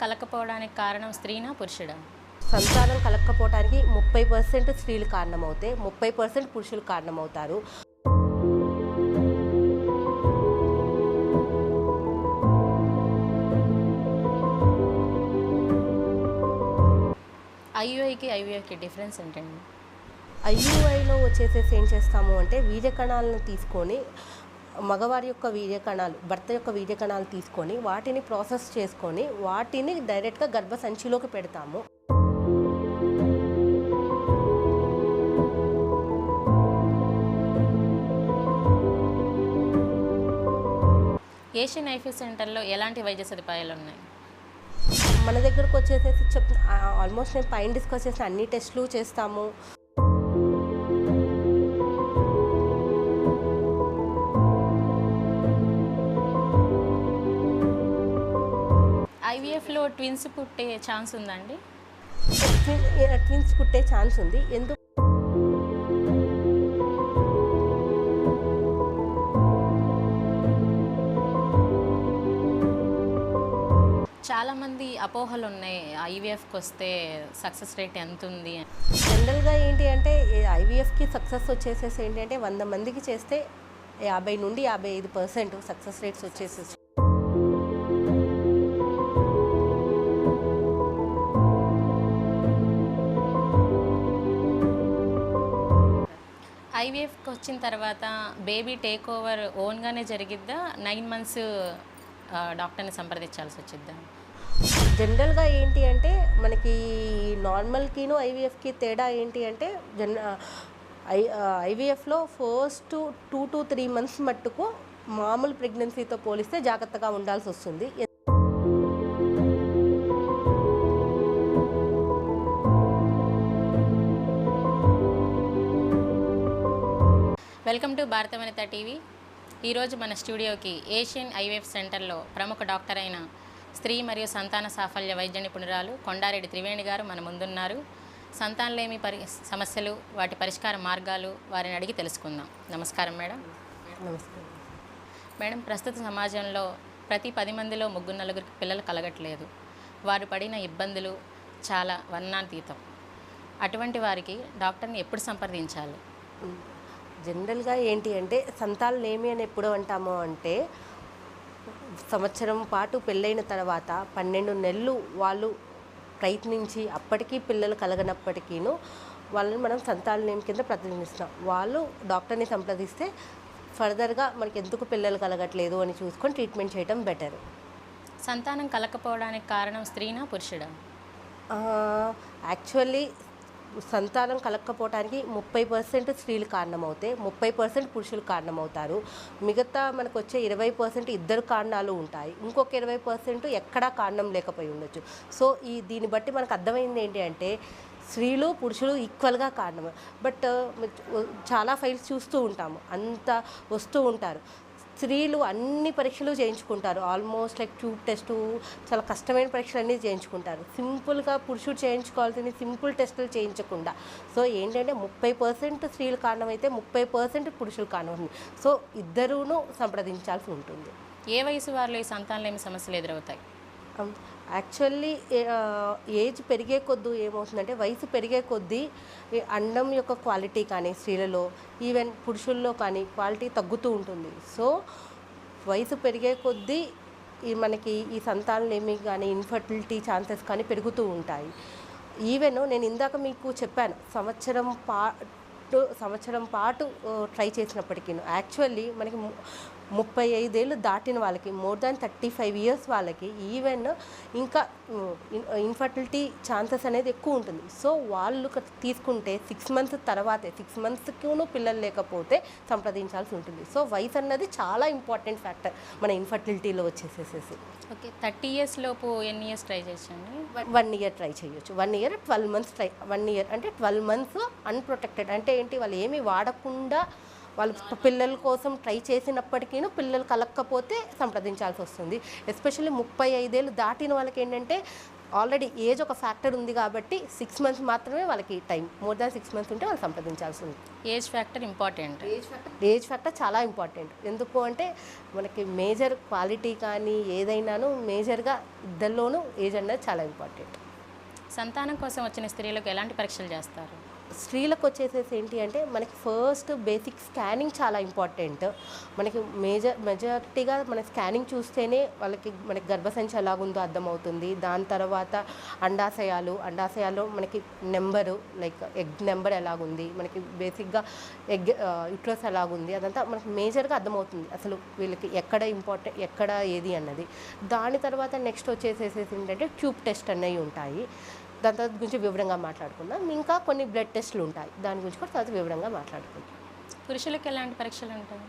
కలకపోవడానికి కారణం స్త్రీనా పురుషుడా? సంతానం కలక్కపోవడానికి ముప్పై పర్సెంట్ స్త్రీలు కారణమవుతే ముప్పై పర్సెంట్ పురుషులు కారణమవుతారు. ఐయుఐకి ఐవీఎఫ్కి డిఫరెన్స్ ఏంటండి? ఐయుఐలో వచ్చేసేసి ఏం చేస్తాము అంటే వీర్యకణాలను తీసుకొని మగవారి యొక్క వీర్యకణాలు భర్త యొక్క వీర్యకణాలు తీసుకొని వాటిని ప్రాసెస్ చేసుకొని వాటిని డైరెక్ట్గా గర్భసంచిలోకి పెడతాము. ఏషియన్ ఐఫీ సెంటర్లో ఎలాంటి వైద్య సదుపాయాలు ఉన్నాయి? మన దగ్గరకు వచ్చేసేసి చెప్ ఆల్మోస్ట్ నేను పైన డిస్కస్ చేసిన అన్ని టెస్టులు చేస్తాము. ఐవీఎఫ్లో ట్విన్స్ పుట్టే ఛాన్స్ ఉందండి? ట్విన్స్ పుట్టే ఛాన్స్ ఉంది. ఎందుకు చాలామంది అపోహలు ఉన్నాయి ఐవీఎఫ్కి వస్తే సక్సెస్ రేట్ ఎంత ఉంది. జనరల్గా ఏంటి అంటే ఐవీఎఫ్కి సక్సెస్ వచ్చేసేసి ఏంటి అంటే వంద మందికి చేస్తే యాభై నుండి యాభై ఐదు పర్సెంట్ సక్సెస్ రేట్స్ వచ్చేసేసి ఐవీఎఫ్కి వచ్చిన తర్వాత బేబీ టేక్ ఓవర్ ఓన్గానే జరిగిద్దా? నైన్ మంత్స్ డాక్టర్ని సంప్రదించాల్సి వచ్చిద్దా? జనరల్గా ఏంటి అంటే మనకి నార్మల్కిను ఐవీఎఫ్కి తేడా ఏంటి అంటే జన్ ఐ ఐవీఎఫ్లో first two to three months మట్టుకు మామూలు ప్రెగ్నెన్సీతో పోలిస్తే జాగ్రత్తగా ఉండాల్సి వస్తుంది. వెల్కమ్ టు భారత వనిత టీవీ. ఈరోజు మన స్టూడియోకి ఏషియన్ ఐవీఎఫ్ సెంటర్లో ప్రముఖ డాక్టర్ అయిన స్త్రీ మరియు సంతాన సాఫల్య వైద్య నిపుణురాలు కొండారెడ్డి త్రివేణి గారు మన ముందున్నారు. సంతానలేమి పరి సమస్యలు వాటి పరిష్కార మార్గాలు వారిని అడిగి తెలుసుకుందాం. నమస్కారం మేడం. నమస్కారం. మేడం ప్రస్తుత సమాజంలో ప్రతి పది మందిలో ముగ్గురు నలుగురికి పిల్లలు కలగట్లేదు. వారు పడిన ఇబ్బందులు చాలా వర్ణాతీతం. అటువంటి వారికి డాక్టర్ని ఎప్పుడు సంప్రదించాలి? జనరల్గా ఏంటి అంటే సంతానలేమి అని ఎప్పుడు అంటాము అంటే సంవత్సరం పాటు పెళ్ళైన తర్వాత పన్నెండు నెలలు వాళ్ళు ప్రయత్నించి అప్పటికీ పిల్లలు కలగనప్పటికీను వాళ్ళని మనం సంతానలేమి కింద ప్రతినిధిస్తాం వాళ్ళు డాక్టర్ని సంప్రదిస్తే ఫర్దర్గా మనకి ఎందుకు పిల్లలు కలగట్లేదు అని చూసుకొని ట్రీట్మెంట్ చేయడం బెటర్. సంతానం కలకపోవడానికి కారణం స్త్రీనా పురుషుడా? యాక్చువల్లీ సంతానం కలగకపోవడానికి ముప్పై పర్సెంట్ స్త్రీలు కారణమవుతాయి ముప్పై పర్సెంట్ పురుషులు కారణమవుతారు. మిగతా మనకు వచ్చే ఇరవై పర్సెంట్ ఇద్దరు కారణాలు ఉంటాయి. ఇంకొక ఇరవై పర్సెంట్ ఎక్కడా కారణం లేకపోయి ఉండొచ్చు. సో ఈ దీన్ని బట్టి మనకు అర్థమైంది ఏంటి అంటే స్త్రీలు పురుషులు ఈక్వల్గా కారణం. బట్ చాలా ఫైల్స్ చూస్తూ ఉంటాము. అంత వస్తూ ఉంటారు. స్త్రీలు అన్ని పరీక్షలు చేయించుకుంటారు. ఆల్మోస్ట్ లైక్ ట్యూబ్ టెస్ట్ చాలా కష్టమైన పరీక్షలు అన్నీ చేయించుకుంటారు. సింపుల్గా పురుషుడు చేయించుకోవాల్సింది సింపుల్ టెస్టులు చేయించకుండా. సో ఏంటంటే ముప్పై పర్సెంట్ స్త్రీలు కారణమైతే ముప్పై పర్సెంట్ పురుషులు కారణం సో ఇద్దరూను సంప్రదించాల్సి ఉంటుంది. ఏ వయసు వారిలో ఈ సంతానలేమి సమస్యలు ఎదురవుతాయి? యాక్చువల్లీ ఏజ్ పెరిగే కొద్దీ ఏమవుతుందంటే వయసు పెరిగే కొద్దీ అండం యొక్క క్వాలిటీ కానీ స్త్రీలలో ఈవెన్ పురుషుల్లో కానీ క్వాలిటీ తగ్గుతూ ఉంటుంది. సో వయసు పెరిగే కొద్దీ ఈ మనకి ఈ సంతానలేమి కానీ ఇన్ఫర్టిలిటీ ఛాన్సెస్ కానీ పెరుగుతూ ఉంటాయి. ఈవెన్ నేను ఇందాక మీకు చెప్పాను సంవత్సరం పాటు సంవత్సరం పాటు ట్రై చేసినప్పటికీ యాక్చువల్లీ మనకి ముప్పై ఐదేళ్ళు దాటిన వాళ్ళకి more than thirty five years వాళ్ళకి ఈవెన్ ఇంకా ఇన్ఫర్టిలిటీ ఛాన్సెస్ అనేది ఎక్కువ ఉంటుంది. సో వాళ్ళు తీసుకుంటే సిక్స్ మంత్స్ తర్వాతే సిక్స్ మంత్స్కిను పిల్లలు లేకపోతే సంప్రదించాల్సి ఉంటుంది. సో వయసు అన్నది చాలా ఇంపార్టెంట్ ఫ్యాక్టర్ మన ఇన్ఫర్టిలిటీలో వచ్చేసేసేసి. ఓకే థర్టీ ఇయర్స్ లోపు ఎన్ని ఇయర్స్ ట్రై చేసండి వన్ ఇయర్ ట్రై చేయొచ్చు. One year twelve months try one year అంటే ట్వెల్వ్ మంత్స్ అన్ప్రొటెక్టెడ్ అంటే ఏంటి? వాళ్ళు ఏమీ వాడకుండా వాళ్ళు పిల్లల కోసం ట్రై చేసినప్పటికీ పిల్లలు కలక్కపోతే సంప్రదించాల్సి వస్తుంది. ఎస్పెషల్లీ ముప్పై ఐదేళ్ళు దాటిన వాళ్ళకి ఏంటంటే ఆల్రెడీ ఏజ్ ఒక ఫ్యాక్టర్ ఉంది కాబట్టి సిక్స్ మంత్స్ మాత్రమే వాళ్ళకి time. More than six months ఉంటే వాళ్ళు సంప్రదించాల్సి ఉంది. Age factor important. Age factor age factor చాలా ఇంపార్టెంట్. ఎందుకు అంటే మనకి మేజర్ క్వాలిటీ కానీ ఏదైనాను మేజర్గా ఇద్దరిలోనూ ఏజ్ అన్నది చాలా ఇంపార్టెంట్. సంతానం కోసం వచ్చిన స్త్రీలకు ఎలాంటి పరీక్షలు చేస్తారు? స్త్రీలకు వచ్చేసేసి ఏంటి అంటే మనకి ఫస్ట్ బేసిక్ స్కానింగ్ చాలా ఇంపార్టెంట్ మనకి మేజర్ మెజారిటీగా మన స్కానింగ్ చూస్తేనే వాళ్ళకి మనకి గర్భసంచి ఎలాగుందో అర్థమవుతుంది. దాని తర్వాత అండాశయాలు అండాశయాలు మనకి నెంబరు లైక్ ఎగ్ నెంబర్ ఎలాగుంది మనకి బేసిక్గా ఎగ్ యుట్రస్ ఎలాగుంది అదంతా మనకి మేజర్గా అర్థమవుతుంది. అసలు వీళ్ళకి ఎక్కడ ఇంపార్టెంట్ ఎక్కడ ఏది అన్నది. దాని తర్వాత నెక్స్ట్ వచ్చేసేసి ఏంటంటే ట్యూబ్ టెస్ట్ అనేవి ఉంటాయి దాని తర్వాత గురించి వివరంగా మాట్లాడుకుందాం. ఇంకా కొన్ని బ్లడ్ టెస్ట్లు ఉంటాయి. దాని గురించి కూడా తర్వాత వివరంగా మాట్లాడుకుందాం. పురుషులకు ఎలాంటి పరీక్షలు ఉంటాయి?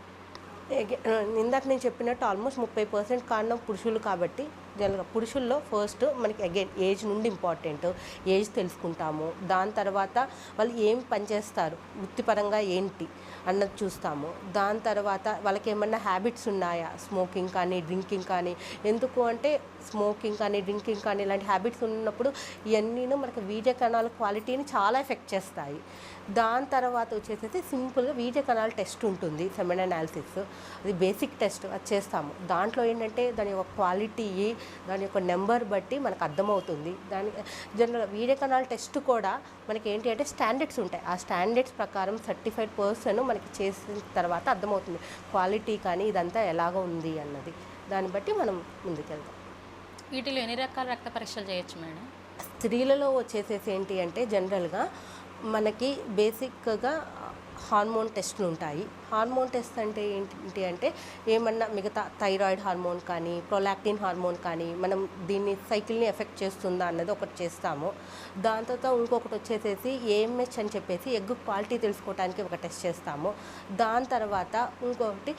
ఇందాక నేను చెప్పినట్టు ఆల్మోస్ట్ ముప్పై పర్సెంట్ కారణం పురుషులు కాబట్టి జనరల్గా పురుషుల్లో ఫస్ట్ మనకి అగైన్ ఏజ్ నుండి ఇంపార్టెంట్ ఏజ్ తెలుసుకుంటాము. దాని తర్వాత వాళ్ళు ఏం పనిచేస్తారు వృత్తిపరంగా ఏంటి అన్నది చూస్తాము. దాని తర్వాత వాళ్ళకి ఏమన్నా హ్యాబిట్స్ ఉన్నాయా? స్మోకింగ్ కానీ డ్రింకింగ్ కానీ. ఎందుకు అంటే స్మోకింగ్ కానీ డ్రింకింగ్ కానీ ఇలాంటి హ్యాబిట్స్ ఉన్నప్పుడు ఇవన్నీను మనకి వీర్య కణాల క్వాలిటీని చాలా ఎఫెక్ట్ చేస్తాయి. దాని తర్వాత వచ్చేసేసి సింపుల్గా వీర్య కణాల టెస్ట్ ఉంటుంది. సెమెన్ అనాలిసిస్ అది బేసిక్ టెస్ట్ అది చేస్తాము. దాంట్లో ఏంటంటే దాని యొక్క క్వాలిటీ దాని యొక్క నెంబర్ బట్టి మనకు అర్థమవుతుంది. దాని జనరల్ కణాల టెస్ట్ కూడా మనకి ఏంటి అంటే స్టాండర్డ్స్ ఉంటాయి. ఆ స్టాండర్డ్స్ ప్రకారం సర్టిఫైడ్ పర్సన్ మనకి చేసిన తర్వాత అర్థమవుతుంది. క్వాలిటీ కానీ ఇదంతా ఎలాగ ఉంది అన్నది. దాన్ని బట్టి మనం ముందుకెళ్తాం వీటిలో ఎన్ని రకాల రక్త పరీక్షలు చేయొచ్చు మేడం? స్త్రీలలో వచ్చేసేసి ఏంటి అంటే జనరల్గా మనకి బేసిక్గా హార్మోన్ టెస్ట్లు ఉంటాయి. హార్మోన్ టెస్ట్ అంటే ఏంటి అంటే ఏమన్నా మిగతా థైరాయిడ్ హార్మోన్ కానీ ప్రొలాక్టిన్ హార్మోన్ కానీ మనం దీన్ని సైకిల్ని ఎఫెక్ట్ చేస్తుందా అన్నది ఒకటి చేస్తాము. దాని తర్వాత ఇంకొకటి వచ్చేసేసి ఏఎంహెచ్ అని చెప్పేసి ఎగ్ క్వాలిటీ తెలుసుకోవడానికి ఒక టెస్ట్ చేస్తాము. దాని తర్వాత ఇంకొకటి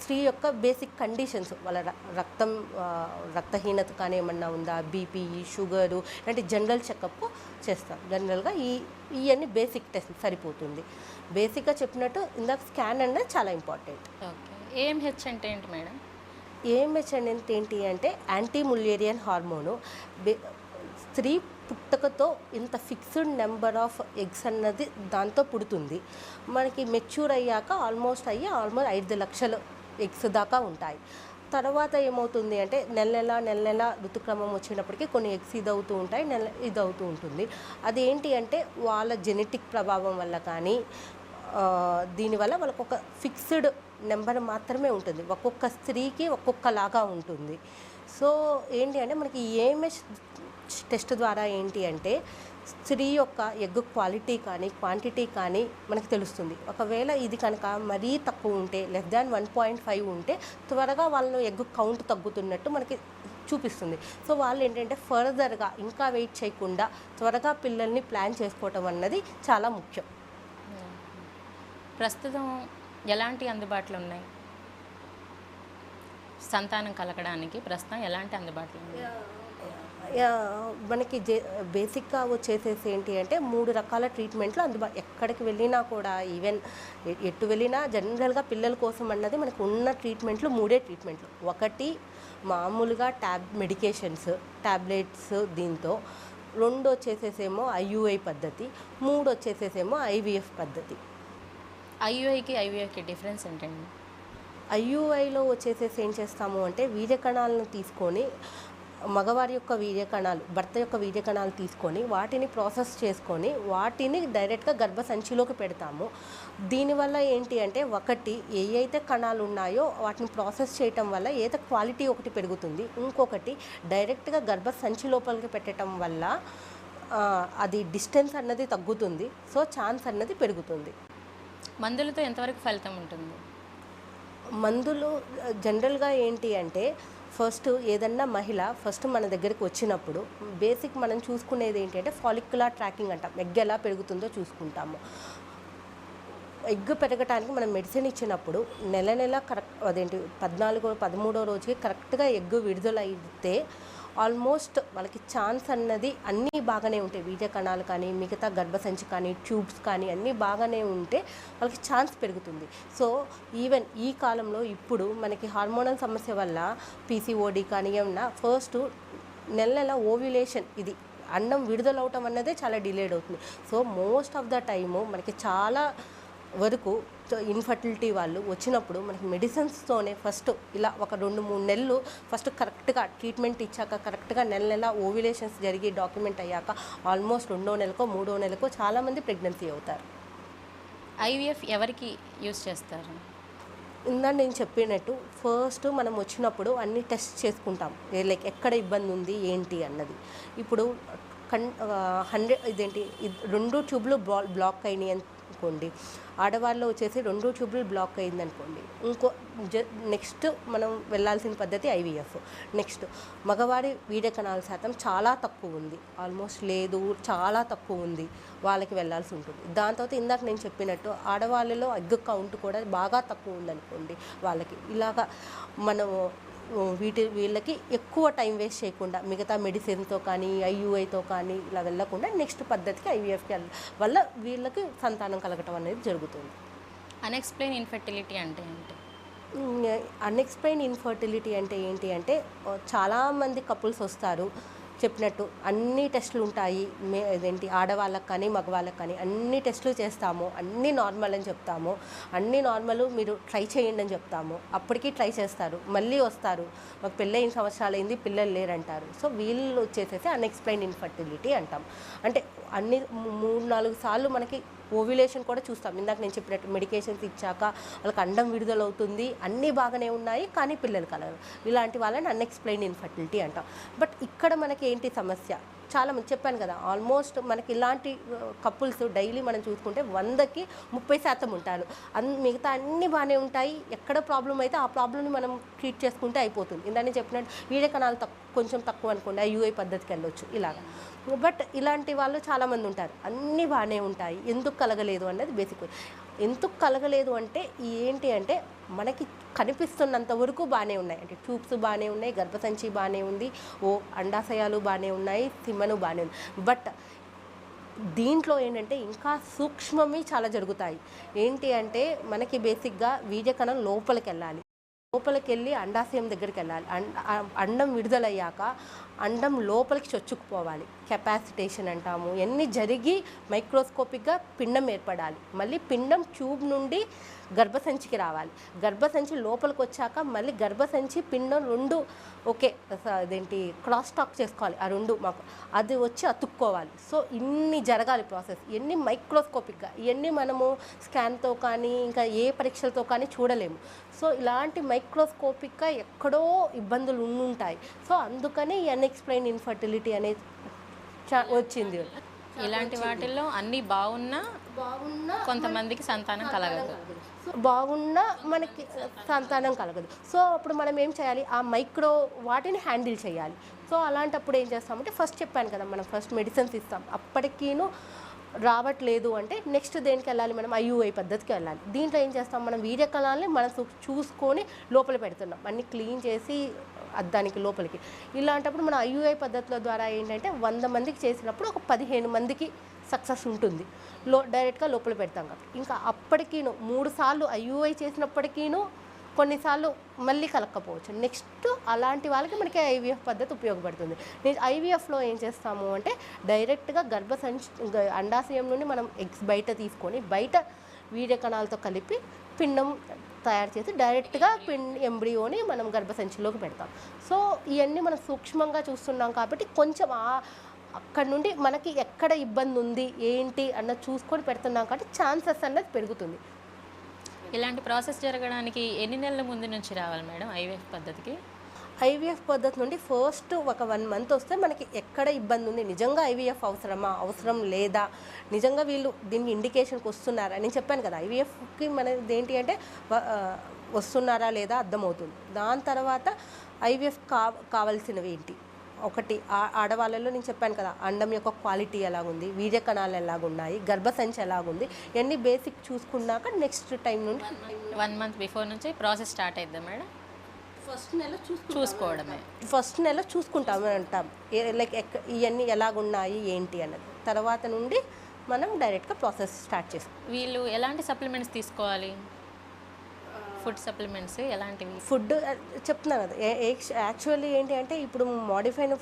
స్త్రీ యొక్క బేసిక్ కండిషన్స్ వాళ్ళ రక్తం రక్తహీనత కానీ ఏమన్నా ఉందా? బీపీ షుగరు ఇలాంటి జనరల్ చెకప్ చేస్తాం జనరల్గా ఈ ఇవన్నీ బేసిక్ టెస్ట్ సరిపోతుంది. బేసిక్గా చెప్పినట్టు ఇందాక స్కాన్ అనేది చాలా ఇంపార్టెంట్. ఓకే. ఏఎంహెచ్ అంటే ఏంటి మేడం? ఏఎంహెచ్ అనేది ఏంటి అంటే యాంటీ ముల్లేరియన్ హార్మోను. స్త్రీ పుట్టకతో ఇంత ఫిక్స్డ్ నెంబర్ ఆఫ్ ఎగ్స్ అన్నది దాంతో పుడుతుంది. మనకి మెచ్యూర్ అయ్యాక ఆల్మోస్ట్ అయ్యి ఆల్మోస్ట్ ఐదు లక్షలు ఎగ్స్ దాకా ఉంటాయి. తర్వాత ఏమవుతుంది అంటే నెల నెల నెల నెల ఋతుక్రమం వచ్చినప్పటికీ కొన్ని ఎగ్స్ ఇది అవుతూ ఉంటాయి నెల ఇది అవుతూ ఉంటుంది. అది ఏంటి అంటే వాళ్ళ జెనెటిక్ ప్రభావం వల్ల కానీ దీనివల్ల వాళ్ళకు ఒక ఫిక్స్డ్ నెంబర్ మాత్రమే ఉంటుంది. ఒక్కొక్క స్త్రీకి ఒక్కొక్కలాగా ఉంటుంది. సో ఏంటి అంటే మనకి ఏఎంఎస్ టెస్ట్ ద్వారా ఏంటి అంటే స్త్రీ యొక్క ఎగ్ క్వాలిటీ కానీ క్వాంటిటీ కానీ మనకు తెలుస్తుంది. ఒకవేళ ఇది కనుక మరీ తక్కువ ఉంటే less than one point five ఉంటే త్వరగా వాళ్ళు ఎగ్ కౌంట్ తగ్గుతున్నట్టు మనకి చూపిస్తుంది. సో వాళ్ళు ఏంటంటే ఫర్దర్గా ఇంకా వెయిట్ చేయకుండా త్వరగా పిల్లల్ని ప్లాన్ చేసుకోవటం అన్నది చాలా ముఖ్యం. ప్రస్తుతం ఎలాంటి అందుబాటులో ఉన్నాయి? సంతానం కలగడానికి ప్రస్తుతం ఎలాంటి అందుబాటులో ఉన్నాయి? మనకి జే బేసిక్గా వచ్చేసేసి ఏంటి అంటే మూడు రకాల ట్రీట్మెంట్లు అందుబా ఎక్కడికి వెళ్ళినా కూడా ఈవెన్ ఎటు వెళ్ళినా జనరల్గా పిల్లల కోసం అన్నది మనకు ఉన్న ట్రీట్మెంట్లు మూడే ట్రీట్మెంట్లు. ఒకటి మామూలుగా ట్యాబ్ మెడికేషన్స్ ట్యాబ్లెట్స్ దీంతో. రెండు వచ్చేసేసేమో ఐయుఐ పద్ధతి మూడు వచ్చేసేసేమో ఐవీఎఫ్ పద్ధతి. ఐయుఐకి ఐవీఐకి డిఫరెన్స్ ఏంటండి? ఐయుఐలో వచ్చేసేసి ఏం చేస్తాము అంటే వీర్యకణాలను తీసుకొని మగవారి యొక్క వీర్యకణాలు భర్త యొక్క వీర్యకణాలు తీసుకొని వాటిని ప్రాసెస్ చేసుకొని వాటిని డైరెక్ట్గా గర్భసంచిలోకి పెడతాము. దీనివల్ల ఏంటి అంటే ఒకటి ఏ అయితే కణాలు ఉన్నాయో వాటిని ప్రాసెస్ చేయటం వల్ల ఏదో క్వాలిటీ ఒకటి పెరుగుతుంది. ఇంకొకటి డైరెక్ట్గా గర్భసంచి లోపలికి పెట్టడం వల్ల అది డిస్టెన్స్ అన్నది తగ్గుతుంది. సో ఛాన్స్ అన్నది పెరుగుతుంది. మందులతో ఎంతవరకు ఫలితం ఉంటుంది? మందులు జనరల్గా ఏంటి అంటే ఫస్ట్ ఏదన్నా మహిళ ఫస్ట్ మన దగ్గరికి వచ్చినప్పుడు బేసిక్ మనం చూసుకునేది ఏంటంటే ఫాలిక్యులర్ ట్రాకింగ్ అంటాం. ఎగ్ ఎలా పెరుగుతుందో చూసుకుంటాము. ఎగ్ పెరగటానికి మనం మెడిసిన్ ఇచ్చినప్పుడు నెల నెల కరెక్ట్ అదేంటి పద్నాలుగో పదమూడో రోజుకి కరెక్ట్గా ఎగ్ విడుదలైతే ఆల్మోస్ట్ వాళ్ళకి ఛాన్స్ అన్నది అన్నీ బాగానే ఉంటాయి. వీర్య కణాలు కానీ మిగతా గర్భసంచి కానీ ట్యూబ్స్ కానీ అన్నీ బాగానే ఉంటే వాళ్ళకి ఛాన్స్ పెరుగుతుంది. సో ఈవెన్ ఈ కాలంలో ఇప్పుడు మనకి హార్మోనల్ సమస్య వల్ల పీసీఓడి కానీ ఏమన్నా ఫస్ట్ నెల నెల ఓవ్యులేషన్ ఇది అన్నం విడుదల అవటం అన్నదే చాలా డిలేడ్ అవుతుంది. So most of the time మనకి చాలా వరకు ఇన్ఫర్టిలిటీ వాళ్ళు వచ్చినప్పుడు మనకి మెడిసిన్స్తోనే ఫస్ట్ ఇలా ఒక రెండు మూడు నెలలు ఫస్ట్ కరెక్ట్గా ట్రీట్మెంట్ ఇచ్చాక కరెక్ట్గా నెల నెల ఓవ్యులేషన్స్ జరిగి డాక్యుమెంట్ అయ్యాక ఆల్మోస్ట్ రెండో నెలకో మూడో నెలకో చాలామంది ప్రెగ్నెన్సీ అవుతారు. ఐవీఎఫ్ ఎవరికి యూస్ చేస్తారు? ఇందా నేను చెప్పినట్టు ఫస్ట్ మనం వచ్చినప్పుడు అన్ని టెస్ట్ చేసుకుంటాం. లైక్ ఎక్కడ ఇబ్బంది ఉంది ఏంటి అన్నది. ఇప్పుడు కన్ హండ్రెడ్ ఇదేంటి ఇద్- రెండు ట్యూబ్లు బ్లా బ్లాక్ అయినాయి అనుకోండి. ఆడవాళ్ళు వచ్చేసి రెండు ట్యూబ్లు బ్లాక్ అయింది అనుకోండి ఇంకో జ నెక్స్ట్ మనం వెళ్ళాల్సిన పద్ధతి ఐవీఎఫ్. నెక్స్ట్ మగవాడి వీడియో కణాల శాతం చాలా తక్కువ ఉంది. ఆల్మోస్ట్ లేదు చాలా తక్కువ ఉంది. వాళ్ళకి వెళ్ళాల్సి ఉంటుంది. దాని తర్వాత ఇందాక నేను చెప్పినట్టు ఆడవాళ్ళలో ఎగ్ కౌంట్ కూడా బాగా తక్కువ ఉందనుకోండి. వాళ్ళకి ఇలాగా మనం వీటి వీళ్ళకి ఎక్కువ టైం వేస్ట్ చేయకుండా మిగతా మెడిసిన్తో కానీ ఐయుఐతో కానీ ఇలా వెళ్ళకుండా నెక్స్ట్ పద్ధతికి ఐవీఎఫ్కి వల్ల వీళ్ళకి సంతానం కలగటం అనేది జరుగుతుంది. అన్ఎక్స్ప్లెయిన్ ఇన్ఫెర్టిలిటీ అంటే ఏంటి? అన్ఎక్స్ప్లెయిన్ ఇన్ఫర్టిలిటీ అంటే ఏంటి అంటే చాలామంది కపుల్స్ వస్తారు చెప్పినట్టు అన్ని టెస్టులు ఉంటాయి. మే ఇదేంటి ఆడవాళ్ళకి కానీ మగవాళ్ళకి కానీ అన్ని టెస్టులు చేస్తాము. అన్నీ నార్మల్ అని చెప్తాము. అన్నీ నార్మల్ మీరు ట్రై చేయండి అని చెప్తాము. అప్పటికి ట్రై చేస్తారు. మళ్ళీ వస్తారు. మాకు పెళ్ళైన సంవత్సరాలు అయింది పిల్లలు లేరంటారు. సో వీళ్ళు వచ్చేసేసి అన్ఎక్స్ప్లెయిన్ ఇన్ఫర్టిలిటీ అంటాం. అంటే అన్ని మూడు నాలుగు సార్లు మనకి ఓవ్యులేషన్ కూడా చూస్తాం. ఇందాక నేను చెప్పినట్టు మెడికేషన్స్ ఇచ్చాక వాళ్ళకి అండం విడుదలవుతుంది అన్నీ బాగానే ఉన్నాయి కానీ పిల్లలు కలరు ఇలాంటి వాళ్ళని అన్ఎక్స్ప్లెయిన్ ఇన్ఫర్టిలిటీ అంటాం. బట్ ఇక్కడ మనకి ఏంటి సమస్య? చాలా మంది చెప్పాను కదా ఆల్మోస్ట్ మనకి ఇలాంటి కపుల్స్ డైలీ మనం చూసుకుంటే వందకి ముప్పై శాతం ఉంటారు. అన్ మిగతా అన్నీ బాగానే ఉంటాయి. ఎక్కడ ప్రాబ్లం అయితే ఆ ప్రాబ్లమ్ని మనం ట్రీట్ చేసుకుంటే అయిపోతుంది. ఇందని చెప్పినట్టు వీడియో కణాలు తక్కువ కొంచెం తక్కువ అనుకోండి ఐయుఐ పద్ధతికి వెళ్ళొచ్చు ఇలాగా. బట్ ఇలాంటి వాళ్ళు చాలామంది ఉంటారు. అన్నీ బాగానే ఉంటాయి. ఎందుకు కలగలేదు అనేది బేసిక్ ఎందుకు కలగలేదు అంటే ఏంటి అంటే మనకి కనిపిస్తున్నంత వరకు బాగానే ఉన్నాయి. అంటే ట్యూబ్స్ బాగానే ఉన్నాయి గర్భసంచి బాగానే ఉంది ఓ అండాశయాలు బాగానే ఉన్నాయి సిమ్మను బాగానే ఉంది బట్ దీంట్లో ఏంటంటే ఇంకా సూక్ష్మమి చాలా జరుగుతాయి. ఏంటి అంటే మనకి బేసిక్గా వీర్యకణం లోపలికి వెళ్ళాలి. లోపలికి వెళ్ళి అండాశయం దగ్గరికి వెళ్ళాలి. అండం విడుదలయ్యాక అండం లోపలికి చొచ్చుకుపోవాలి. కెపాసిటేషన్ అంటాము. ఇవన్నీ జరిగి మైక్రోస్కోపిక్గా పిండం ఏర్పడాలి. మళ్ళీ పిండం ట్యూబ్ నుండి గర్భసంచికి రావాలి. గర్భసంచి లోపలికి వచ్చాక మళ్ళీ గర్భసంచి పిండం రెండు ఓకే అదేంటి క్రాస్ టాక్ చేసుకోవాలి. ఆ రెండు మాకు అది వచ్చి అతుక్కోవాలి. సో ఇన్ని జరగాలి ప్రాసెస్. ఇవన్నీ మైక్రోస్కోపిక్గా ఇవన్నీ మనము స్కాన్తో కానీ ఇంకా ఏ పరీక్షలతో కానీ చూడలేము. సో ఇలాంటి మైక్రోస్కోపిక్గా ఎక్కడో ఇబ్బందులు ఉండుంటాయి. సో అందుకనే ఇవన్నీ అన్ఎక్స్ప్లెయిన్ ఇన్ఫర్టిలిటీ అనేది వచ్చింది. ఇలాంటి వాటిల్లో అన్నీ బాగున్నా బాగున్నా కొంతమందికి సంతానం కలగదు. బాగున్నా మనకి సంతానం కలగదు. సో అప్పుడు మనం ఏం చేయాలి? ఆ మైక్రో వాటిని హ్యాండిల్ చేయాలి. సో అలాంటప్పుడు ఏం చేస్తామంటే ఫస్ట్ చెప్పాను కదా మనం ఫస్ట్ మెడిసిన్స్ ఇస్తాం. అప్పటికీను రావట్లేదు అంటే నెక్స్ట్ దేనికి వెళ్ళాలి మనం? ఐయుఐ పద్ధతికి వెళ్ళాలి. దీంట్లో ఏం చేస్తాం? మనం వీడియో కణాలని మనం చూసుకొని లోపల పెడుతున్నాం. అన్ని క్లీన్ చేసి అద్దానికి లోపలికి. ఇలాంటప్పుడు మన ఐయుఐ పద్ధతుల ద్వారా ఏంటంటే వంద మందికి చేసినప్పుడు ఒక పదిహేను మందికి సక్సెస్ ఉంటుంది. లో డైరెక్ట్గా లోపల పెడతాం కాబట్టి. ఇంకా అప్పటికీను మూడు సార్లు ఐయుఐ చేసినప్పటికీను కొన్నిసార్లు మళ్ళీ కలక్కపోవచ్చు. నెక్స్ట్ అలాంటి వాళ్ళకి మనకి ఐవీఎఫ్ పద్ధతి ఉపయోగపడుతుంది. ఐవీఎఫ్లో ఏం చేస్తాము అంటే డైరెక్ట్గా గర్భసంచి అండాశయం నుండి మనం ఎగ్స్ బయట తీసుకొని బయట వీర్య కణాలతో కలిపి పిండం తయారు చేసి డైరెక్ట్గా పిన్ ఎంబ్రియోని మనం గర్భసంచిలోకి పెడతాం. సో ఇవన్నీ మనం సూక్ష్మంగా చూస్తున్నాం కాబట్టి కొంచెం ఆ అక్కడ నుండి మనకి ఎక్కడ ఇబ్బంది ఉంది ఏంటి అన్నది చూసుకొని పెడుతున్నాం కాబట్టి ఛాన్సెస్ అన్నది పెరుగుతుంది. ఇలాంటి ప్రాసెస్ జరగడానికి ఎన్ని నెలల ముందు నుంచి రావాలి మేడం ఐవీఎఫ్ పద్ధతికి? ఐవీఎఫ్ పద్ధతి నుండి ఫస్ట్ ఒక వన్ మంత్ వస్తే మనకి ఎక్కడ ఇబ్బంది ఉంది? నిజంగా ఐవీఎఫ్ అవసరమా? అవసరం లేదా? నిజంగా వీళ్ళు దీనికి ఇండికేషన్కి వస్తున్నారా? నేను చెప్పాను కదా ఐవీఎఫ్కి మనది ఏంటి అంటే వస్తున్నారా లేదా అర్థమవుతుంది. దాని తర్వాత ఐవీఎఫ్ కా కావాల్సినవి ఏంటి? ఒకటి ఆ- ఆడవాళ్ళలో నేను చెప్పాను కదా అండం యొక్క క్వాలిటీ ఎలాగుంది వీర్య కణాలు ఎలాగున్నాయి గర్భసంచి ఎలాగుంది ఇవన్నీ బేసిక్ చూసుకున్నాక నెక్స్ట్ టైం నుండి వన్ మంత్ బిఫోర్ నుంచి ప్రాసెస్ స్టార్ట్ అవుద్దా మేడం? ఫస్ట్ నెల చూసుకోవడమే. ఫస్ట్ నెల చూసుకుంటాం అంటాం. లైక్ ఎక్క ఇవన్నీ ఎలాగున్నాయి ఏంటి అన్నది. తర్వాత నుండి మనం డైరెక్ట్గా ప్రాసెస్ స్టార్ట్ చేస్తాం. వీళ్ళు ఎలాంటి సప్లిమెంట్స్ తీసుకోవాలి? ఫుడ్ సప్లిమెంట్స్ ఎలాంటివి? ఫుడ్ చెప్తున్నాను కదా. యాక్చువల్లీ ఏంటి అంటే ఇప్పుడు మాడిఫైడ్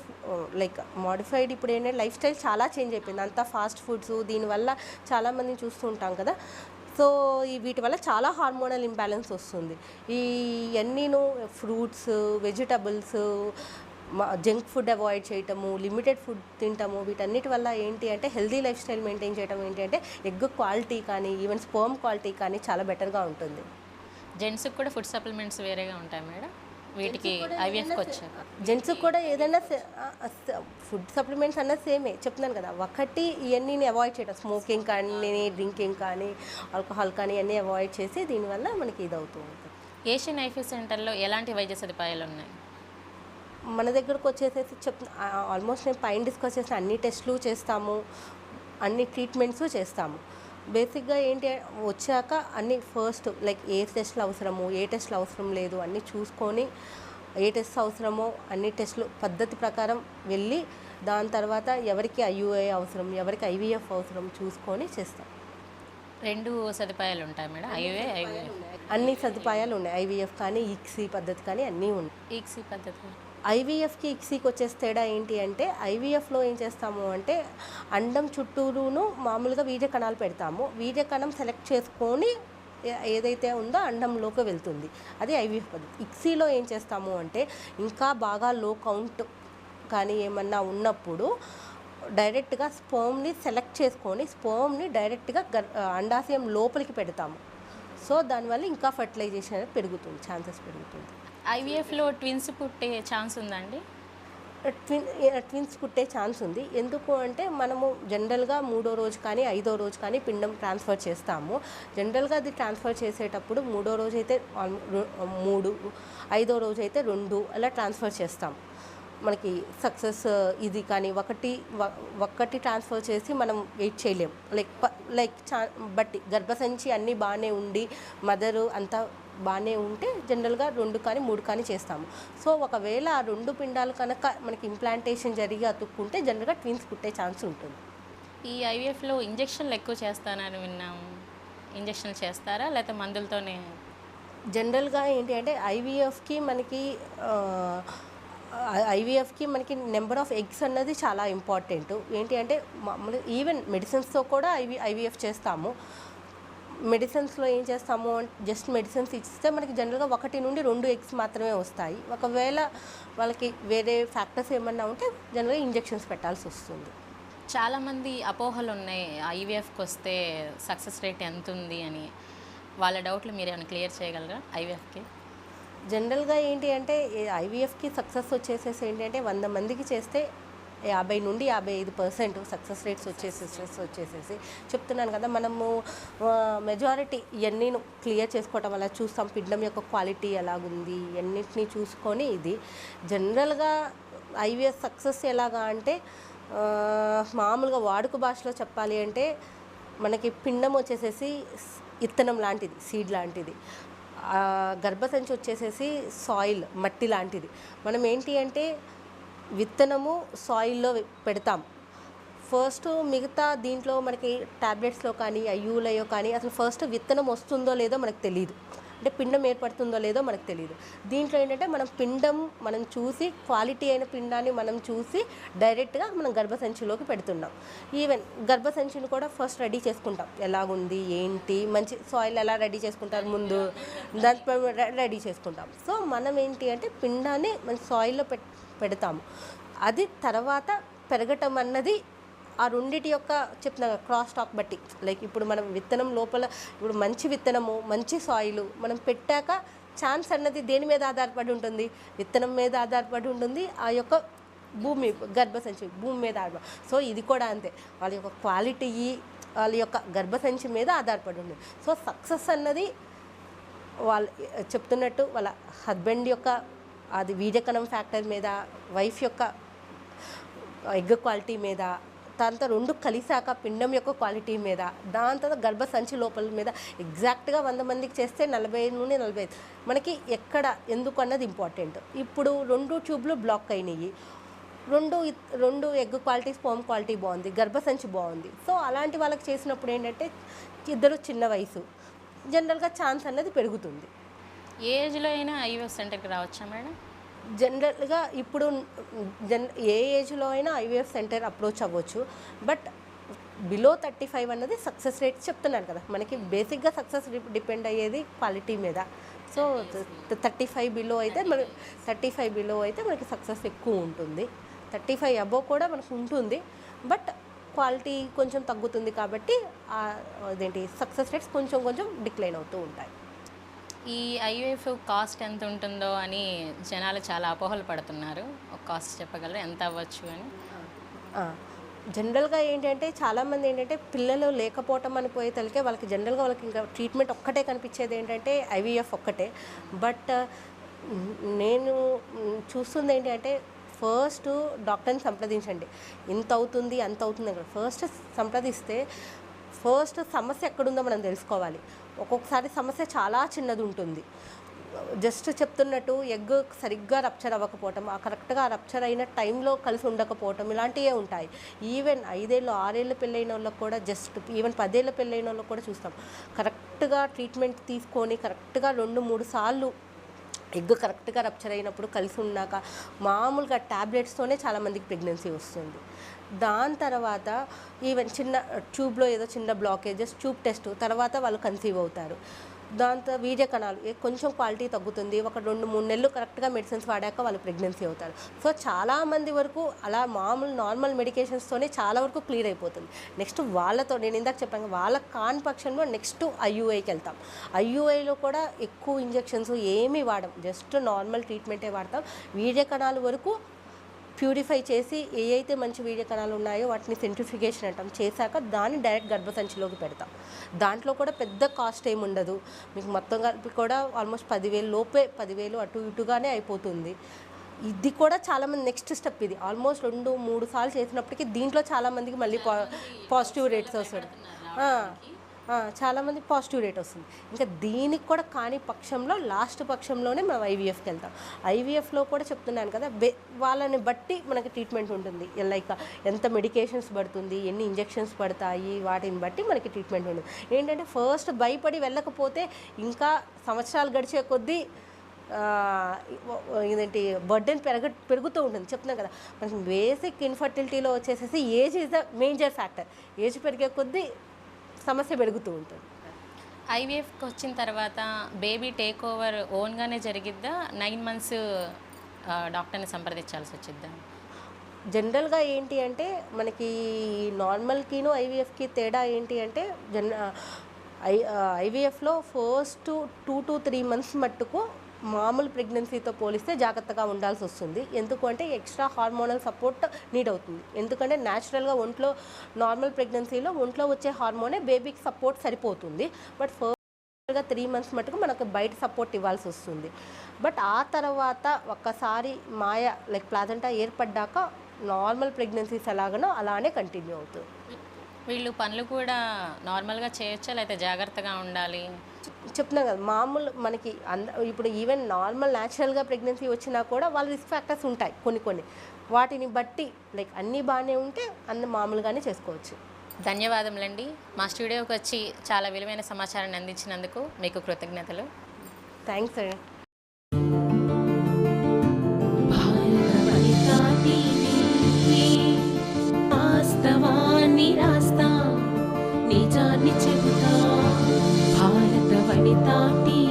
లైక్ మాడిఫైడ్ ఇప్పుడు ఏంటంటే లైఫ్ స్టైల్ చాలా చేంజ్ అయిపోయింది. అంతా ఫాస్ట్ ఫుడ్స్ దీనివల్ల చాలామంది చూస్తూ ఉంటాం కదా. సో ఈ వీటి వల్ల చాలా హార్మోనల్ ఇంబ్యాలెన్స్ వస్తుంది. ఈ అన్నీను fruits vegetables junk food avoid చేయటము లిమిటెడ్ ఫుడ్ తింటాము వీటన్నిటి వల్ల ఏంటి అంటే హెల్దీ లైఫ్ స్టైల్ మెయింటైన్ చేయడం ఏంటి అంటే ఎగ్ క్వాలిటీ కానీ ఈవెన్ స్పర్మ్ క్వాలిటీ కానీ చాలా బెటర్గా ఉంటుంది. జెంట్స్కి కూడా ఫుడ్ సప్లిమెంట్స్ వేరేగా ఉంటాయి మేడం. వీటికి ఐవీఎఫ్కి వచ్చాక. జెంట్స్ కూడా ఏదైనా ఫుడ్ సప్లిమెంట్స్ అన్న సేమే. చెప్తున్నాను కదా ఒకటి ఇవన్నీ అవాయిడ్ చేయడం స్మోకింగ్ కానీ డ్రింకింగ్ కానీ ఆల్కహాల్ కానీ అన్నీ అవాయిడ్ చేసి దీనివల్ల మనకి ఇది అవుతూ ఉంటుంది. ఏషియన్ ఐఫీ సెంటర్లో ఎలాంటి వైద్య సదుపాయాలు ఉన్నాయి? మన దగ్గరకు వచ్చేసేసి చెప్ ఆల్మోస్ట్ నేను పైన డిస్కస్ చేసిన అన్ని టెస్టులు చేస్తాము అన్ని ట్రీట్మెంట్స్ చేస్తాము. బేసిక్గా ఏంటి వచ్చాక అన్ని ఫస్ట్ లైక్ ఏ టెస్ట్లు అవసరము ఏ టెస్ట్లు అవసరం లేదు అన్నీ చూసుకొని ఏ టెస్ట్ అవసరమో అన్ని టెస్టులు పద్ధతి ప్రకారం వెళ్ళి దాని తర్వాత ఎవరికి ఐయుఐ అవసరం ఎవరికి ఐవీఎఫ్ అవసరం చూసుకొని చేస్తాం. రెండు సదుపాయాలు ఉంటాయి మేడం ఐవే ఐవే అన్ని సదుపాయాలు ఉన్నాయి. ఐవీఎఫ్ కానీ ఈక్సీ పద్ధతి కానీ అన్నీ ఉన్నాయి. ఈక్సీ పద్ధతి. ఐవీఎఫ్కి ఇక్సీకి వచ్చేసి తేడా ఏంటి అంటే ఐవీఎఫ్లో ఏం చేస్తాము అంటే అండం చుట్టూరును మామూలుగా వీర్య కణాలు పెడతాము. వీర్య కణం సెలెక్ట్ చేసుకొని ఏదైతే ఉందో అండంలోకి వెళ్తుంది. అది ఐవీఎఫ్ పద్ధతి. ఇక్సీలో ఏం చేస్తాము అంటే ఇంకా బాగా లో కౌంట్ కానీ ఏమన్నా ఉన్నప్పుడు డైరెక్ట్గా స్పోమ్ని సెలెక్ట్ చేసుకొని స్పోమ్ని డైరెక్ట్గా గర్ అండాశయం లోపలికి పెడతాము. సో దానివల్ల ఇంకా ఫర్టిలైజేషన్ అనేది పెరుగుతుంది ఛాన్సెస్ పెరుగుతుంది. ఐవీఎఫ్లో ట్విన్స్ పుట్టే ఛాన్స్ ఉందండి? ట్విన్ ట్విన్స్ పుట్టే ఛాన్స్ ఉంది. ఎందుకు అంటే మనము జనరల్గా మూడో రోజు కానీ ఐదో రోజు కానీ పిండం ట్రాన్స్ఫర్ చేస్తాము. జనరల్గా అది ట్రాన్స్ఫర్ చేసేటప్పుడు మూడో రోజు అయితే మూడు ఐదో రోజు అయితే రెండు అలా ట్రాన్స్ఫర్ చేస్తాం. మనకి సక్సెస్ ఇది కానీ ఒకటి ఒక్కటి ట్రాన్స్ఫర్ చేసి మనం వెయిట్ చేయలేం. లైక్ లైక్ చా బట్టి గర్భసంచి అన్నీ బాగానే ఉండి మదరు అంతా బాగానే ఉంటే జనరల్గా రెండు కానీ మూడు కానీ చేస్తాము. సో ఒకవేళ ఆ రెండు పిండాలు కనుక మనకి ఇంప్లాంటేషన్ జరిగి అతుక్కుంటే జనరల్గా ట్విన్స్ పుట్టే ఛాన్స్ ఉంటుంది. ఈ ఐవీఎఫ్లో ఇంజక్షన్లు ఎక్కువ చేస్తానని విన్నాము ఇంజక్షన్లు చేస్తారా? లేకపోతే మందులతోనే? జనరల్గా ఏంటి అంటే ఐవీఎఫ్కి మనకి ఐవీఎఫ్కి మనకి నెంబర్ ఆఫ్ ఎగ్స్ అన్నది చాలా ఇంపార్టెంట్. ఏంటి అంటే మామూలు ఈవెన్ మెడిసిన్స్తో కూడా ఐవి ఐవీఎఫ్ చేస్తాము. మెడిసిన్స్లో ఏం చేస్తాము జస్ట్ మెడిసిన్స్ ఇస్తే మనకి జనరల్గా ఒకటి నుండి రెండు ఎగ్స్ మాత్రమే వస్తాయి. ఒకవేళ వాళ్ళకి వేరే ఫ్యాక్టర్స్ ఏమన్నా ఉంటే జనరల్గా ఇంజెక్షన్స్ పెట్టాల్సి వస్తుంది. చాలామంది అపోహలు ఉన్నాయి ఐవీఎఫ్కి వస్తే సక్సెస్ రేట్ ఎంత ఉంది అని. వాళ్ళ డౌట్లు మీరు ఏమైనా క్లియర్ చేయగలరా ఐవీఎఫ్కి? జనరల్గా ఏంటి అంటే ఐవీఎఫ్కి సక్సెస్ వచ్చేసేసి ఏంటంటే వంద మందికి చేస్తే యాభై నుండి యాభై ఐదు పర్సెంట్ సక్సెస్ రేట్స్ వచ్చేసేసి వచ్చేసేసి చెప్తున్నాను కదా మనము మెజారిటీ ఇవన్నీ క్లియర్ చేసుకోవటం వల్ల చూస్తాం పిండం యొక్క క్వాలిటీ ఎలాగుంది అన్నిటినీ చూసుకొని ఇది. జనరల్గా ఐవీఎఫ్ సక్సెస్ ఎలాగా అంటే మామూలుగా వాడుక భాషలో చెప్పాలి అంటే మనకి పిండం వచ్చేసేసి ఇత్తనం లాంటిది సీడ్ లాంటిది. గర్భసంచి వచ్చేసేసి సాయిల్ మట్టి లాంటిది. మనం ఏంటి అంటే విత్తనము సాయిల్లో పెడతాం. ఫస్ట్ మిగతా దీంట్లో మనకి ట్యాబ్లెట్స్లో కానీ అయ్యూలయో కానీ అసలు ఫస్ట్ విత్తనం వస్తుందో లేదో మనకు తెలియదు అంటే పిండం ఏర్పడుతుందో లేదో మనకు తెలియదు దీంట్లో ఏంటంటే మనం పిండం మనం చూసి క్వాలిటీ అయిన పిండాన్ని మనం చూసి డైరెక్ట్గా మనం గర్భసంచిలోకి పెడుతున్నాం. ఈవెన్ గర్భసంచిని కూడా ఫస్ట్ రెడీ చేసుకుంటాం. ఎలాగుంది ఏంటి మంచి సాయిల్ ఎలా రెడీ చేసుకుంటారు ముందు దాని రెడీ చేసుకుంటాం. సో మనం ఏంటి అంటే పిండాన్ని మన సాయిల్లో పెడతాము. అది తర్వాత పెరగటం అన్నది ఆ రెండిటి యొక్క చెప్తున్నా క్రాస్ టాక్ బట్టి. లైక్ ఇప్పుడు మనం విత్తనం లోపల ఇప్పుడు మంచి విత్తనము మంచి సాయిల్ మనం పెట్టాక ఛాన్స్ అన్నది దేని మీద ఆధారపడి ఉంటుంది? విత్తనం మీద ఆధారపడి ఉంటుంది ఆ యొక్క భూమి గర్భసంచి భూమి మీద ఆధారపడి సో ఇది కూడా అంతే. వాళ్ళ యొక్క క్వాలిటీ వాళ్ళ యొక్క గర్భసంచి మీద ఆధారపడి ఉంటుంది. సో సక్సెస్ అన్నది వాళ్ళ చెప్తున్నట్టు వాళ్ళ హస్బెండ్ యొక్క అది వీర్యకణం ఫ్యాక్టర్ మీద వైఫ్ యొక్క ఎగ్ క్వాలిటీ మీద దాంతో రెండు కలిసాక పిండం యొక్క క్వాలిటీ మీద దాని తర్వాత గర్భసంచి లోపల మీద ఎగ్జాక్ట్గా వంద మందికి చేస్తే నలభై నుండి నలభై ఐదు. మనకి ఎక్కడ ఎందుకు అన్నది ఇంపార్టెంట్. ఇప్పుడు రెండు ట్యూబ్లు బ్లాక్ అయినాయి రెండు రెండు ఎగ్ క్వాలిటీ స్పోమ్ క్వాలిటీ బాగుంది గర్భసంచి బాగుంది. సో అలాంటి వాళ్ళకి చేసినప్పుడు ఏంటంటే ఇద్దరు చిన్న వయసు. జనరల్గా ఛాన్స్ అన్నది పెరుగుతుంది. ఏ ఏజ్లో అయినా ఐవీఎఫ్ సెంటర్కి రావచ్చా మేడం? జనరల్గా ఇప్పుడు జన్ ఏ ఏజ్లో అయినా ఐవీఎఫ్ సెంటర్ అప్రోచ్ అవ్వచ్చు. బట్ బిలో థర్టీ ఫైవ్ అన్నది సక్సెస్ రేట్ చెప్తున్నాను కదా. మనకి బేసిక్గా సక్సెస్ డిపెండ్ అయ్యేది క్వాలిటీ మీద. సో థర్టీ ఫైవ్ బిలో అయితే మన థర్టీ ఫైవ్ బిలో అయితే మనకి సక్సెస్ ఎక్కువ ఉంటుంది. థర్టీ ఫైవ్ అబోవ్ కూడా మనకు ఉంటుంది. బట్ క్వాలిటీ కొంచెం తగ్గుతుంది కాబట్టి అదేంటి సక్సెస్ రేట్స్ కొంచెం కొంచెం డిక్లైన్ అవుతూ ఉంటాయి. ఈ ఐవీఎఫ్ కాస్ట్ ఎంత ఉంటుందో అని జనాలు చాలా అపోహలు పడుతున్నారు ఒక కాస్ట్ చెప్పగలరు? ఎంత అవ్వచ్చు అని? జనరల్గా ఏంటంటే చాలామంది ఏంటంటే పిల్లలు లేకపోవటం అని పోయే తలకే వాళ్ళకి జనరల్గా వాళ్ళకి ఇంకా ట్రీట్మెంట్ ఒక్కటే కనిపించేది ఏంటంటే ఐవీఎఫ్ ఒక్కటే. బట్ నేను మ్, చూస్తుంది ఏంటంటే ఫస్ట్ డాక్టర్ని సంప్రదించండి. ఇంత అవుతుంది అంత అవుతుంది ఫస్ట్ సంప్రదిస్తే ఫస్ట్ సమస్య ఎక్కడుందో మనం తెలుసుకోవాలి. ఒక్కొక్కసారి సమస్య చాలా చిన్నది ఉంటుంది జస్ట్ చెప్తున్నట్టు ఎగ్ సరిగ్గా రప్చర్ అవ్వకపోవటం ఆ కరెక్ట్గా రప్చర్ అయిన టైంలో కలిసి ఉండకపోవటం ఇలాంటివే ఉంటాయి. ఈవెన్ ఐదేళ్ళు ఆరేళ్ళు పెళ్ళైన వాళ్ళకి కూడా జస్ట్ ఈవెన్ పదేళ్ళ పెళ్ళైన వాళ్ళకి కూడా చూస్తాం. కరెక్ట్గా ట్రీట్మెంట్ తీసుకొని కరెక్ట్గా రెండు మూడు సార్లు ఎగ్ కరెక్ట్గా రప్చర్ అయినప్పుడు కలిసి ఉన్నాక మామూలుగా ట్యాబ్లెట్స్తోనే చాలామందికి ప్రెగ్నెన్సీ వస్తుంది. దాని తర్వాత ఈవెన్ చిన్న ట్యూబ్లో ఏదో చిన్న బ్లాకేజెస్ ట్యూబ్ టెస్ట్ తర్వాత వాళ్ళు కన్సీవ్ అవుతారు. దాంతో వీర్య కణాలు ఏ- కొంచెం క్వాలిటీ తగ్గుతుంది ఒక రెండు మూడు నెలలు కరెక్ట్గా మెడిసిన్స్ వాడాక వాళ్ళు ప్రెగ్నెన్సీ అవుతారు. సో చాలామంది వరకు అలా మామూలు నార్మల్ మెడికేషన్స్తోనే చాలా వరకు క్లియర్ అయిపోతుంది. నెక్స్ట్ వాళ్ళతో నేను ఇందాక చెప్పాను వాళ్ళ కాని పక్షంలో నెక్స్ట్ ఐయుఐకి వెళ్తాం. ఐయుఐలో కూడా ఎక్కువ ఇంజెక్షన్స్ ఏమీ వాడం జస్ట్ నార్మల్ ట్రీట్మెంటే వాడతాం. వీర్య కణాలు వరకు ప్యూరిఫై చేసి ఏ అయితే మంచి వీర్య కణాలు ఉన్నాయో వాటిని సెంట్రిఫికేషన్ అంటాం. చేశాక దాన్ని డైరెక్ట్ గర్భసంచిలోకి పెడతాం. దాంట్లో కూడా పెద్ద కాస్ట్ ఏమి ఉండదు. మీకు మొత్తం కలిపి కూడా ఆల్మోస్ట్ పదివేలు లోపే పదివేలు అటు ఇటుగానే అయిపోతుంది. ఇది కూడా చాలామంది నెక్స్ట్ స్టెప్ ఇది. ఆల్మోస్ట్ రెండు మూడు సార్లు చేసినప్పటికీ దీంట్లో చాలామందికి మళ్ళీ పా పాజిటివ్ రేట్స్ ఆ, చాలామంది పాజిటివ్ రేట్ వస్తుంది. ఇంకా దీనికి కూడా కాని పక్షంలో లాస్ట్ పక్షంలోనే మనం ఐవీఎఫ్కి వెళ్తాం. ఐవీఎఫ్లో కూడా చెప్తున్నాను కదా వాళ్ళని బట్టి మనకి ట్రీట్మెంట్ ఉంటుంది. లైక్ ఎంత మెడికేషన్స్ పడుతుంది ఎన్ని ఇంజెక్షన్స్ పడతాయి వాటిని బట్టి మనకి ట్రీట్మెంట్ ఉంటుంది. ఏంటంటే ఫస్ట్ భయపడి వెళ్ళకపోతే ఇంకా సంవత్సరాలు గడిచే కొద్దీ ఆ, ఇదేంటి బర్డెన్ పెరగ పెరుగుతూ ఉంటుంది. చెప్తున్నాను కదా మనకి బేసిక్ ఇన్ఫర్టిలిటీలో వచ్చేసేసి age is the major factor. Age పెరిగే కొద్దీ సమస్య పెరుగుతూ ఉంటుంది. ఐవీఎఫ్కి వచ్చిన తర్వాత బేబీ టేక్ ఓవర్ ఓన్గానే జరిగిద్దా? నైన్ మంత్స్ డాక్టర్ని సంప్రదించాల్సి వచ్చిద్దా? జనరల్గా ఏంటి అంటే మనకి నార్మల్కిను ఐవీఎఫ్కి తేడా ఏంటి అంటే జన్ ఐ ఐవీఎఫ్లో first two to three months మట్టుకు మామూలు ప్రెగ్నెన్సీతో పోలిస్తే జాగ్రత్తగా ఉండాల్సి వస్తుంది. ఎందుకు అంటే ఎక్స్ట్రా హార్మోనల్ సపోర్ట్ నీడ్ అవుతుంది. ఎందుకంటే న్యాచురల్గా ఒంట్లో నార్మల్ ప్రెగ్నెన్సీలో ఒంట్లో వచ్చే హార్మోనే బేబీకి సపోర్ట్ సరిపోతుంది. బట్ ఫస్ట్గా త్రీ మంత్స్ మటుకు మనకు బయట సపోర్ట్ ఇవ్వాల్సి వస్తుంది. బట్ ఆ తర్వాత ఒక్కసారి మాయ లైక్ ప్లాజెంటా ఏర్పడ్డాక నార్మల్ ప్రెగ్నెన్సీస్ ఎలాగనో అలానే కంటిన్యూ అవుతుంది. వీళ్ళు పనులు కూడా నార్మల్గా చేయొచ్చా? లేకపోతే జాగ్రత్తగా ఉండాలి? చెప్తున్నా కదా మామూలు మనకి అంద ఇప్పుడు ఈవెన్ నార్మల్ న్యాచురల్గా ప్రెగ్నెన్సీ వచ్చినా కూడా వాళ్ళ రిస్క్ ఫ్యాక్టర్స్ ఉంటాయి కొన్ని కొన్ని. వాటిని బట్టి లైక్ అన్నీ బాగానే ఉంటే అన్ని మామూలుగానే చేసుకోవచ్చు. ధన్యవాదములండి. మా స్టూడియోకి వచ్చి చాలా విలువైన సమాచారాన్ని అందించినందుకు మీకు కృతజ్ఞతలు. థ్యాంక్స్ అండి. భారతవనితా నిజాన్ని రాస్తా నిజాన్ని చెబుతా. భారత వనితాటి